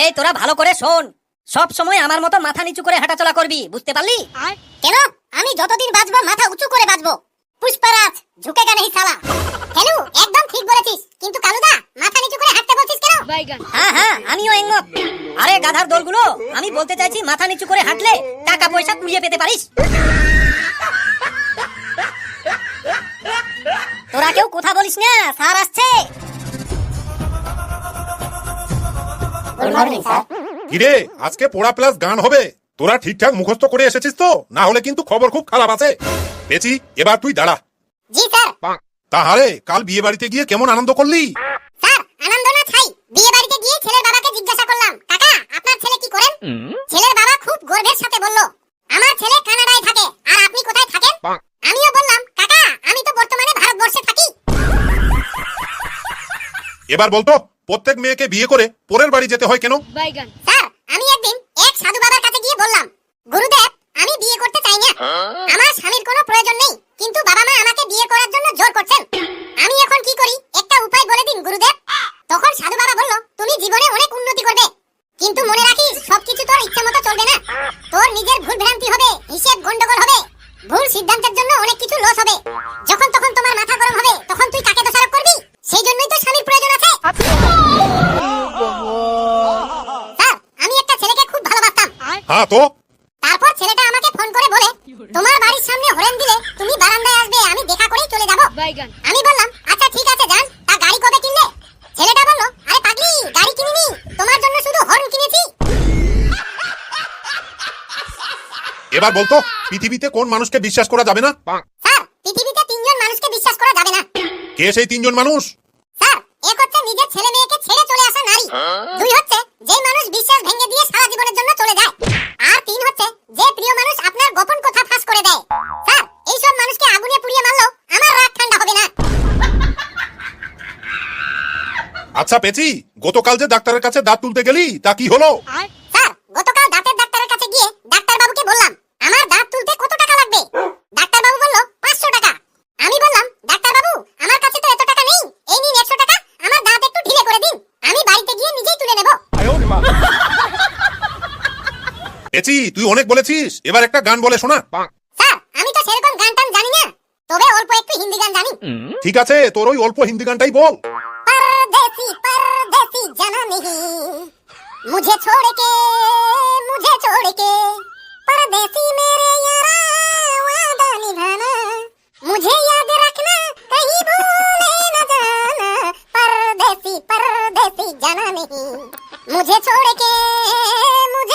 এই তোরা ভালো করে শোন। সব সময় আমার মতো মাথা নিচু করে হাঁটাচলা করবি বুঝতে পারলি? কেন? আমি যতদিন বাঁচবো মাথা উঁচু করে বাঁচবো। পুষ্পারাজ ঝুঁকে গেলে সালা কেন একদম ঠিক বলেছিস কিন্তু কালুদা মাথা নিচু করে হাঁটতে বলছিস কেন? হ্যাঁ হ্যাঁ আমিও একমত। আরে গাধার দলগুলো আমি বলতে চাইছি মাথা নিচু করে হাঁটলে টাকা পয়সা কুড়িয়ে পেতে পারিস। তোরা কেউ কথা বলিস না স্যার আসছে। Good morning sir. কিরে আজকে পড়া প্লাস গান হবে? তোরা ঠিকঠাক মুখস্থ করে এসেছিস তো? না হলে কিন্তু খবর খুব খারাপ আছে। পেছি এবার তুই দাঁড়া। জি স্যার। তাহারে কাল বিয়ে বাড়িতে গিয়ে কেমন আনন্দ করলি? স্যার আনন্দ না ছাই বিয়ে বাড়িতে গিয়ে ছেলের বাবাকে জিজ্ঞাসা করলাম কাকা আপনার ছেলে কি করেন ছেলের বাবা খুব গর্বের সাথে বলল আমার ছেলে কানাডায় থাকে আর আপনি কোথায় থাকেন আমিও বললাম কাকা আমি তো বর্তমানে ভারতবর্ষে থাকি এবার বলতো প্রত্যেক মেয়েকে বিয়ে করে পরের বাড়ি যেতে হয় কেন? স্যার আমি একদিন এক সাধু বাবার কাছে গিয়ে বললাম গুরুদেব আমি বিয়ে করতে চাই না। আমার হ্যাঁ তো? তারপর ছেলেটা আমাকে ফোন করে বলে তোমার বাড়ির সামনে হরেন দিলে তুমি বারান্দায় আসবে আমি দেখা করেই চলে যাব। আমি বললাম আচ্ছা ঠিক আছে যান তা গাড়ি কবে কিনলে? ছেলেটা বলল আরে পাগলি গাড়ি কিনিনি তোমার জন্য শুধু হর্ন কিনেছি। এবার বলতো পৃথিবীতে কোন মানুষকে বিশ্বাস করা যাবে না? স্যার পৃথিবীতে তিনজন মানুষকে বিশ্বাস করা যাবে না। কে সেই তিনজন মানুষ? স্যার এক হচ্ছে নিজের ছেলে মেয়েকে ছেড়ে চলে আসা নারী। দুই হচ্ছে যে মানুষ বিশ্বাস ভেঙে দিয়ে সারা জীবনের জন্য চলে যায়। যে প্রিয় মানুষ আপনার গোপন কথা ফাঁস করে দেয়। স্যার এইসব মানুষকে আগুনে পুড়িয়ে মারলো আমার রাগ ঠান্ডা হবে না। আচ্ছা পেছি গতকাল যে ডাক্তারের কাছে দাঁত তুলতে গেলি তা কি হলো স্যার গতকাল দাঁতের ডাক্তারের কাছে গিয়ে ডাক্তার বাবুকে বললাম আমার দাঁত তুলতে কত টাকা লাগবে ডাক্তার বাবু বলল পাঁচশো টাকা আমি বললাম ডাক্তার বাবু আমার কাছে তো এত টাকা নেই এই নিন একশো টাকা আমার দাঁত একটু ঢিলে করে দিন আমি বাড়িতে গিয়ে নিজেই তুলে নেব পেছি তুই অনেক বলেছিস এবার একটা গান বলে শোনা স্যার আমি তো সেরকম গান টান জানি না তবে অল্প একটু হিন্দি গান জানি ঠিক আছে তোর ওই অল্প হিন্দি গানটাই বল परदेसी परदेसी जाना नहीं मुझे छोड़ के मुझे छोड़ के परदेसी मेरे यारा वादा निभाना मुझे याद रखना कहीं भूले न जाना परदेसी परदेसी जाना नहीं मुझे छोड़ के मुझे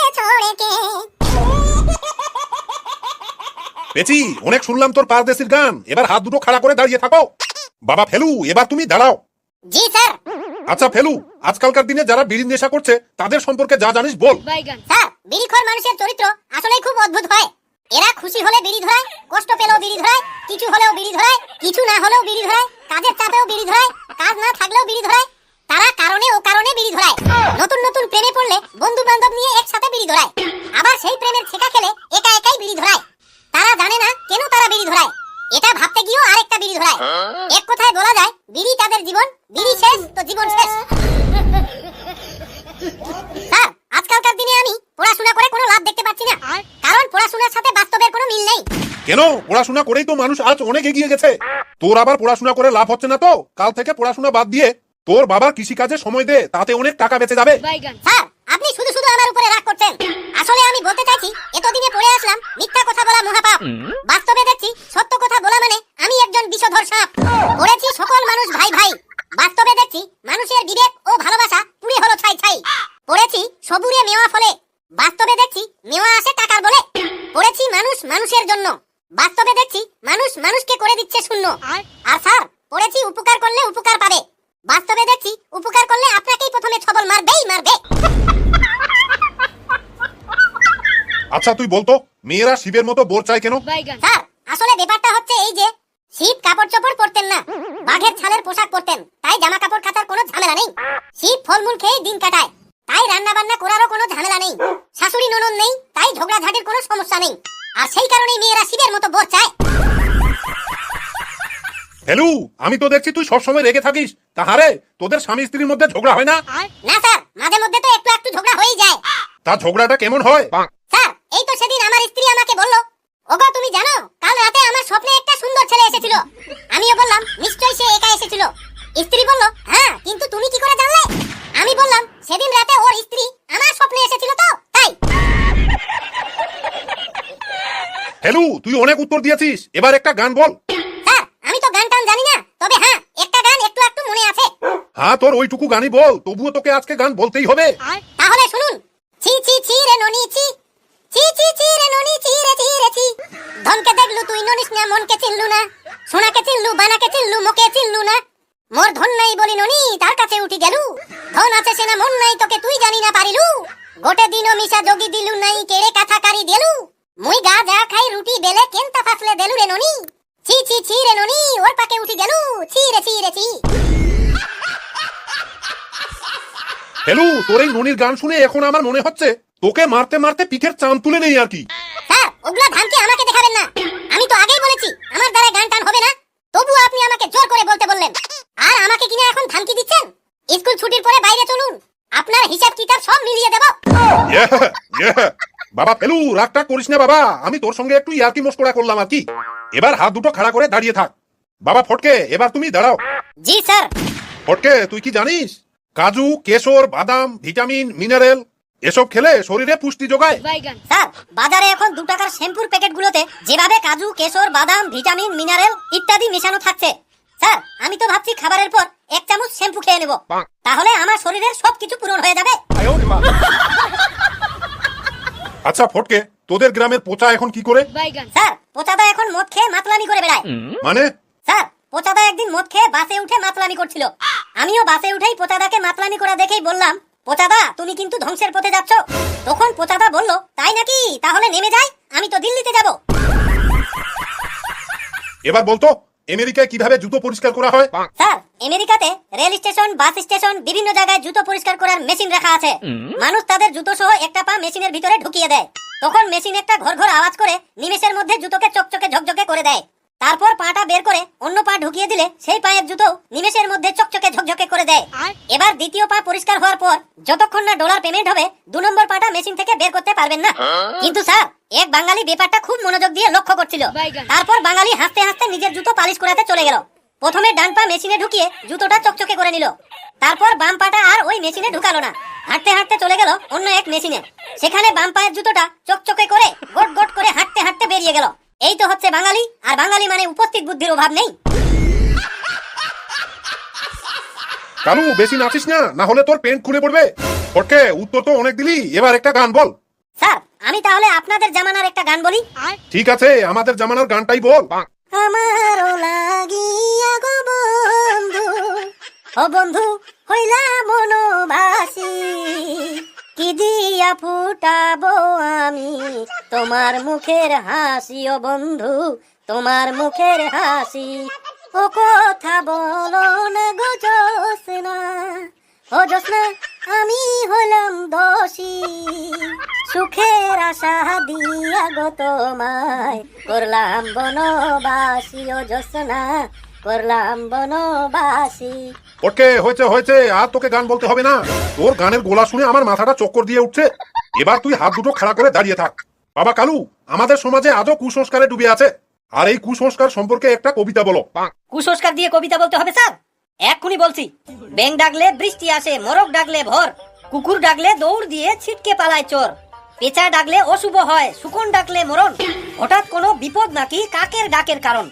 পেচি অনেক শুনলাম তোর পাঁচ দেশের গান। এবার হাত দুটো খাড়া করে দাঁড়িয়ে থাকো। বাবা ফেলু এবার তুমি দাঁড়াও। আচ্ছা ফেলু আজকালকার দিনে যারা বিড়ি নেশা করছে তাদের সম্পর্কে যা জানিস বল। স্যার মানুষের চরিত্র আসলেই খুব অদ্ভুত হয়। এরা খুশি হলে বিড়ি ধরায় কষ্ট পেলেও বিড়ি ধরায় কিছু হলেও বিড়ি ধরায় কিছু না হলেও বিড়ি ধরায় কাজের চাপেও বিড়ি ধরায় কাজ না থাকলেও বিড়ি ধরায় তারা কারণে ও কারণে বিড়ি ধরায়। নতুন নতুন প্রেমে পড়লে বন্ধু বান্ধব নিয়ে একসাথে বিড়ি ধরায়। আবার সেই প্রেমের ছেকা খেলে একা একাই বিড়ি ধরায়। তারা জানে না কেন তারা বিড়ি ধরায়। এটা ভাবতে গিয়েও আরেকটা বিড়ি ধরায়। এক কথায় বলা যায়, বিড়ি তাদের জীবন, বিড়ি শেষ, তো জীবন শেষ। স্যার, আজকালকার দিনে আমি পড়াশোনা করে কোনো লাভ দেখতে পাচ্ছি না। কারণ পড়াশোনার সাথে বাস্তবের কোনো মিল নেই। কেন? পড়াশোনা করেই তো মানুষ আজ অনেক এগিয়ে গেছে। তোর আবার পড়াশোনা করে লাভ হচ্ছে না তো? কাল থেকে পড়াশোনা বাদ দিয়ে তোর বাবা কৃষিকাজে সময় দে তাতে অনেক টাকা বেঁচে যাবে। স্যার আপনি শুধু শুধু আমার উপরে রাগ করছেন। আসলে আমি বলতে চাইছি এতদিনে পড়ে আসলাম মিথ্যা কথা বলা মহাপাপ। বাস্তবে দেখছি সত্য আচ্ছা তুই বলতো মেয়েরা শিবের মতো বোর চায় কেন? স্যার আসলে ব্যাপারটা হচ্ছে এই যে শীত কাপড় চোপড় পরতেন না বাঘের ছালের পোশাক পরতেন তাই জামা কাপড় কাচার কোনো ঝামেলা নেই। শীত ফলমূল খেয়ে দিন কাটায় তাই রান্না বান্না করারও কোনো ঝামেলা নেই। শাশুড়ি ননদ নেই তাই ঝগড়া ঝাঁটির কোনো সমস্যা নেই। আর সেই কারণেই মেয়েরা শিবের মতো বোর চায়। হেলু আমি তো দেখছি তুই সবসময় রেগে থাকিস। তাহারে তোদের স্বামী স্ত্রীর মধ্যে ঝগড়া হয় না? না স্যার মাঝে মধ্যে তো একটু একটু ঝগড়া হয়েই যায়। তা ঝগড়াটা কেমন হয়? স্যার এই তো সেদিন আমার স্ত্রী আমাকে বলল ওগো তুমি জানো কাল রাতে আমার স্বপ্নে একটা সুন্দর ছেলে এসেছিল। আমিও বললাম নিশ্চয়ই সে একা এসেছিল। স্ত্রী বলল হ্যাঁ কিন্তু তুমি কি করে জানলে? আমি বললাম সেদিন রাতে ওর স্ত্রী আমার স্বপ্নে এসেছিল তো তাই। হেলু তুই অনেক উত্তর দিয়েছিস। এবার একটা গান বল। স্যার আমি তো গান টান জানি না তবে হ্যাঁ একটা গান একটু একটু মনে আছে। হ্যাঁ তোর ওইটুকু গানই বল তবুও তোকে আজকে গান বলতেই হবে। তাহলে শুনুন। ছি ছি ছি রে ননি ছি। ছি ছি ছি রে ননি ছি রে ছি রে ছি ধনকে দেখলু তুই, ননিস না, মনকে চিনলু না। সোনাকে চিনলু, বানাকে চিনলু, মোকে চিনলু না। মোর ধন নাই বলি ননি, তার কাছে উঠি গেলু। ধন আছে সেনা মন নাই, তোকে তুই জানি না পারিলু। গোটে দিন মিশা যোগী দিলু নাই, কেড়ে কাথা কারি দেলু। মুই গা যা খাই, রুটি বেলে কেনতা ফাসলে দেলু রে ননি। ছি ছি ছি রে ননি, ওর পাকে উঠি গেলু। ছি রে ছি রে ছি হেলু, তোর এই ননির গান শুনে এখন আমার মনে হচ্ছে তোকে মারতে মারতে পিঠের চাম তুলে নেই আর কি। স্যার ওগুলা ধানকে আমাকে দেখাবেন না। আমি তো আগেই বলেছি আমার দ্বারা গান টান হবে না। তবু আপনি আমাকে জোর করে বলতে বললেন। আর আমাকে কিনা এখন ধামকি দিচ্ছেন? স্কুল ছুটির পরে বাইরে চলুন। আপনার হিসাব কিতাব সব মিলিয়ে দেব। Yeah, yeah. বাবা ফেলু রাগটা করিস না বাবা। আমি তোর সঙ্গে একটু ইয়ার্কি মস্করা করলাম আর কি। এবার হাত দুটো খাড়া করে দাঁড়িয়ে থাক। বাবা ফটকে এবার তুমি দাঁড়াও। জি স্যার। ফটকে তুই কি জানিস? কাজু কেশর বাদাম ভিটামিন মিনারেল এসব খেলে শরীরে পুষ্টি যোগায়। স্যার বাজারে এখন দু টাকার শ্যাম্পুর প্যাকেটগুলোতে যেভাবে কাজু কেশর বাদাম ভিটামিন মিনারেল ইত্যাদি মেশানো থাকছে। স্যার আমি তো ভাবছি খাবারের পর এক চামচ শ্যাম্পু খেয়ে নেব। তাহলে আমার শরীরের সবকিছু পূরণ হয়ে যাবে। আচ্ছা ফটকে তোদের গ্রামের পোচা এখন কি করে? স্যার পোচাদা এখন মদ খেয়ে মাতলামি করে বেড়ায়। মানে? স্যার পোচাদা একদিন মদ খেয়ে বাসে উঠে মাতলামি করছিল। আমিও বাসে উঠেই পোচাদাকে মাতলামি করা দেখেই বললাম পোচাদা তুমি কিন্তু ধ্বংসের পথে যাচ্ছ। তখন পোচাদা বলল তাই নাকি? তাহলে নেমে যাই আমি তো দিল্লিতে যাব। এবার বলতো আমেরিকায় কীভাবে জুতো পরিষ্কার করা হয়? স্যার আমেরিকাতে রেল স্টেশন বাস স্টেশন বিভিন্ন জায়গায় জুতো পরিষ্কার করার মেশিন রাখা আছে। মানুষ তাদের জুতো সহ একটা পা মেশিনের ভিতরে ঢুকিয়ে দেয়। তখন মেশিন একটা ঘর ঘর আওয়াজ করে নিমেষের মধ্যে জুতোকে চকচকে ঝকঝকে করে দেয়। তারপর পাটা বের করে অন্য পা ঢুকিয়ে দিলে সেই পায়ের জুতো নিমেষের মধ্যে চকচকে ঝকঝকে করে দেয়। এবার দ্বিতীয় পা পরিষ্কার হওয়ার পর যতক্ষণ না ডলার পেমেন্ট হবে দু নম্বর পাটা মেশিন থেকে বের করতে পারবেন না। কিন্তু স্যার এক বাঙালি ব্যাপারটা খুব মনোযোগ দিয়ে লক্ষ্য করছিল। তারপর বাঙালি হাসতে হাসতে নিজের জুতো পালিশ করাতে চলে গেল। প্রথমে ডান পা মেশিনে ঢুকিয়ে জুতোটা চকচকে করে নিল। তারপর বাম পাটা আর ওই মেশিনে ঢুকালো না। হাঁটতে হাঁটতে চলে গেল অন্য এক মেশিনে সেখানে বাম পায়ের জুতোটা চকচকে করে গট গট করে হাঁটতে হাঁটতে বেরিয়ে গেল। এই তো হচ্ছে বাঙালি আর বাঙালি মানে উপস্থিত বুদ্ধির অভাব নেই। কালু বেশি নাচিস না না হলে তোর পেন্ট খুলে পড়বে। ফটকে উত্তর তো অনেক দিলি এবার একটা গান বল। স্যার আমি তাহলে আপনাদের জামানার একটা গান বলি। ঠিক আছে আমাদের জামানার গানটাই বল। আমারও লাগিয়া গো বন্ধু ও বন্ধু হইলা মনোবাসী। কি দিয়া ফুটাবো আমি। তোমার মুখের হাসি, ও বন্ধু, তোমার মুখের হাসি। ও কথা বলো না গো জোসনা ও জোসনা আমি হলাম দোষী। সুখের আশা দিয়া গো তোমায়। করলাম বনবাসী, ও জোসনা করলাম বনবাসী। ফটকে হয়েছে হয়েছে আর তোকে গান বলতে হবে না। তোর গানের গোলা শুনে আমার মাথাটা চক্কর দিয়ে উঠছে। এবার তুই হাত দুটো খাড়া করে দাঁড়িয়ে থাক। বাবা কালু আমাদের সমাজে আজও কুসংস্কারে ডুবে আছে। আর এই কুসংস্কার সম্পর্কে একটা কবিতা বলো। কুসংস্কার দিয়ে কবিতা বলতে হবে স্যার? এক্ষুনি বলছি। ব্যাং ডাকলে বৃষ্টি আসে মোরগ ডাকলে ভোর। কুকুর ডাকলে দৌড় দিয়ে ছিটকে পালায় চোর। পেঁচা ডাকলে অশুভ হয় শুকন ডাকলে মরণ। হঠাৎ কোনো বিপদ নাকি কাকের ডাকের কারণ?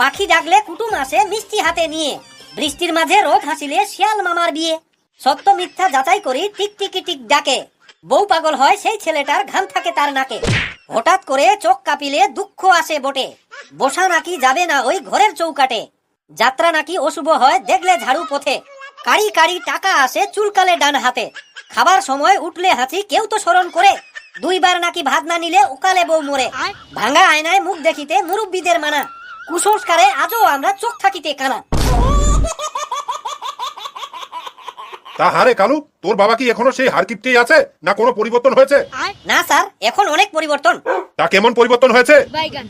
পাখি ডাকলে কুটুম আসে মিষ্টি হাতে নিয়ে। বৃষ্টির মাঝে রোদ হাসিলে শিয়াল মামার বিয়ে। সত্য মিথ্যা যাচাই করি টিক টিকি টিক ডাকে। বউ পাগল হয় সেই ছেলেটার ঘাম থাকে তার নাকে। হঠাৎ করে চোখ কাঁপিলে দুঃখ আসে বটে। বসা নাকি যাবে না ওই ঘরের চৌকাটে। যাত্রা নাকি অশুভ হয় দেখলে ঝাড়ু পথে। কারি কারি টাকা আসে চুলকালে ডান হাতে। খাবার সময় উঠলে হাঁচি কেউ তো স্মরণ করে। দুইবার নাকি ভাত না নিলে উকালে বউ মরে। ভাঙা আয়নায় মুখ দেখিতে মুরব্বীদের মানা। কুসংস্কারে আজও আমরা চোখ থাকিতে কানা। তা হারে কালু তোর বাবা কি এখনও সেই হারকিপটেই আছে না কোনো পরিবর্তন হয়েছে? না স্যার এখন অনেক পরিবর্তন। তা কেমন পরিবর্তন হয়েছে?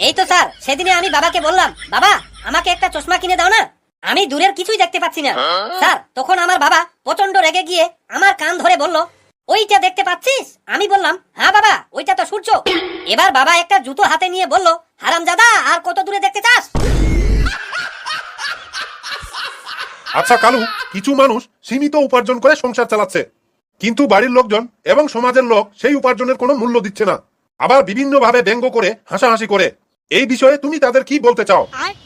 এই তো স্যার সেদিনে আমি বাবাকে বললাম বাবা আমাকে একটা চশমা কিনে দাও না। আমি দূরের কিছুই দেখতে পাচ্ছি না। স্যার তখন আমার বাবা প্রচণ্ড রেগে গিয়ে আমার কান ধরে বলল ওইটা দেখতে পাচ্ছিস? আমি বললাম হ্যাঁ বাবা, ওইটা তো সূর্য। এবার বাবা একটা জুতো হাতে নিয়ে বলল, হারামজাদা, আর কত দূরে দেখতে চাস? আচ্ছা কালু, কিছু মানুষ সীমিত উপার্জন করে সংসার চালাচ্ছে। কিন্তু বাড়ির লোকজন এবং সমাজের লোক সেই উপার্জনের কোনো মূল্য দিচ্ছে না। আবার বিভিন্নভাবে ব্যঙ্গ করে হাসাহাসি করে। এই বিষয়ে তুমি তাদের কি বলতে চাও?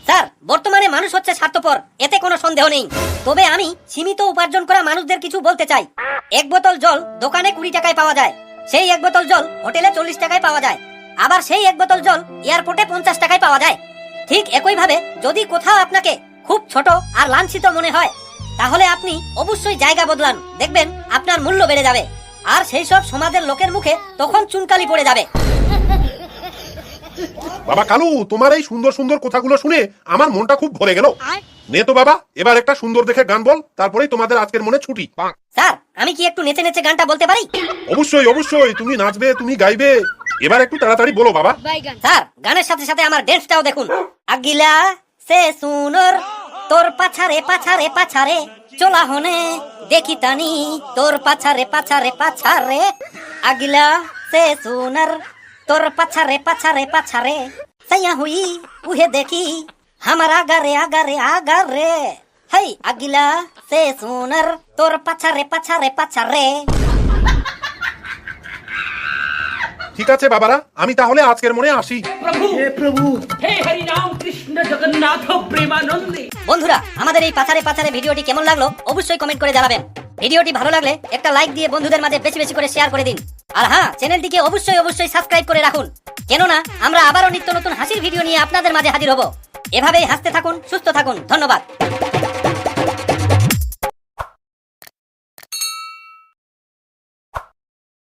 স্যার, বর্তমানে মানুষ হচ্ছে স্বার্থপর, এতে কোনো সন্দেহ নেই। তবে আমি সীমিত উপার্জন করা মানুষদের কিছু বলতে চাই। এক বোতল জল দোকানে কুড়ি টাকায় পাওয়া যায়। সেই এক বোতল জল হোটেলে চল্লিশ টাকায় পাওয়া যায়। আবার সেই এক বোতল জল এয়ারপোর্টে পঞ্চাশ টাকায় পাওয়া যায়। ঠিক একইভাবে যদি কোথাও আপনাকে খুব ছোট আর লাঞ্ছিত মনে হয়, তাহলে আপনি অবশ্যই জায়গা বদলান। দেখবেন আপনার মূল্য বেড়ে যাবে। আর সেই সব সমাজের লোকের মুখে তখন চুনকালি পড়ে যাবে। বাবা কালু তোমার এই সুন্দর সুন্দর কথাগুলো শুনে আমার মনটা খুব ভরে গেল। নে তো বাবা এবার একটা সুন্দর দেখে গান বল তারপরেই তোমাদের আজকের মনে ছুটি। স্যার আমি কি একটু নেচে নেচে গানটা বলতে পারি? অবশ্যই অবশ্যই তুমি নাচবে তুমি গাইবে। এবার একটু তাড়াতাড়ি বলো বাবা। স্যার গানের সাথে সাথে আমার ড্যান্সটাও দেখুন। আগিলা সে সুনর তোর পাছারে পাছারে পাছারে চলা হনে দেখি তানি তোর পাছারে পাছারে পাছারে। আগিলা সে সুনর তোর পাছারে পাছারে পাছারে সাইয়া হুই উহে দেখি আমার আগারে আগারে আগারে হাই আগিলা সে সোনার তোর পাছারে পাছারে পাছারে ঠিক আছে বাবারা আমি তাহলে আজকের মনে আসি। হে প্রভু! হে হরি নাম কৃষ্ণ জগন্নাথ প্রেমানন্দে। বন্ধুরা আমাদের এই পাথারে পাথারে ভিডিওটি কেমন লাগল অবশ্যই কমেন্ট করে জানাবেন। ভিডিওটি ভালো লাগলে একটা লাইক দিয়ে বন্ধুদের মাঝে বেশি বেশি করে শেয়ার করে দিন। আর হ্যাঁ চ্যানেলটিকে অবশ্যই অবশ্যই সাবস্ক্রাইব করে রাখুন। কেননা, আমরা আবারও নিত্য নতুন হাসির ভিডিও নিয়ে আপনাদের মাঝে হাজির হব। এভাবেই হাসতে থাকুন, সুস্থ থাকুন। ধন্যবাদ।